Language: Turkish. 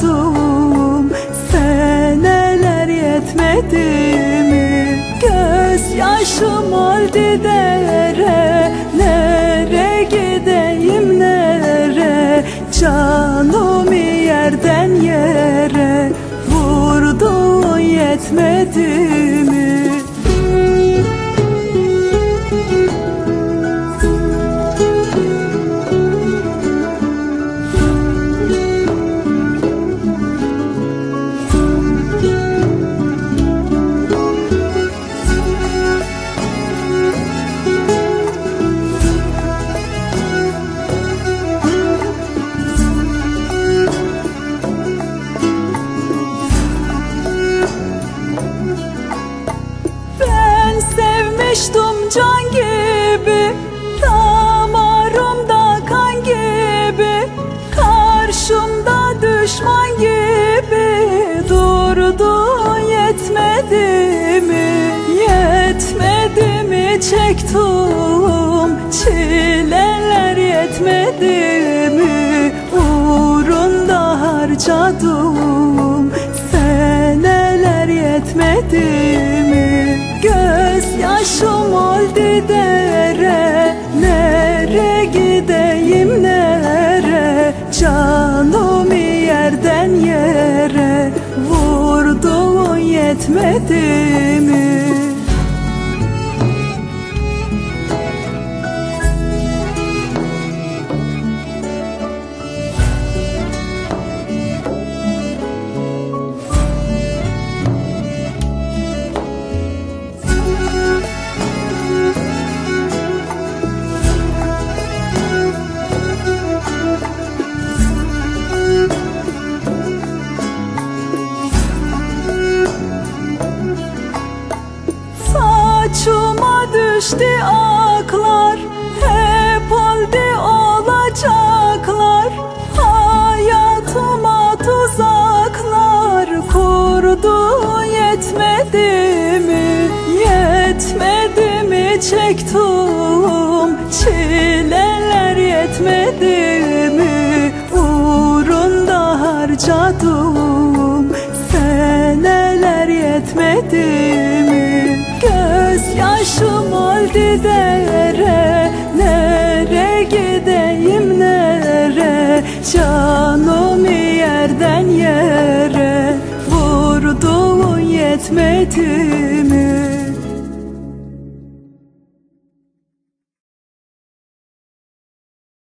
tuttum Seneler yetmedi mi? Göz yaşım oldu dere Nere gideyim nere? Canım yerden yere Vurdu yetmedi mi? Sevmiştim can gibi Damarımda kan gibi Karşımda düşman gibi Durdu yetmedi mi? Yetmedi mi çektim Çileler yetmedi mi? Uğrunda harcadım Seneler yetmedi mi? Yaşım oldu dere Nere gideyim nere Canımı yerden yere Vurdu yetmedi mi? Saçıma düştü aklar Hep oldu olacaklar Hayatıma tuzaklar Kurdu yetmedi mi? Yetmedi mi çektim Göz yaşım oldu dere Nere gideyim nere Canımı yerden yere Vurdu yetmedi?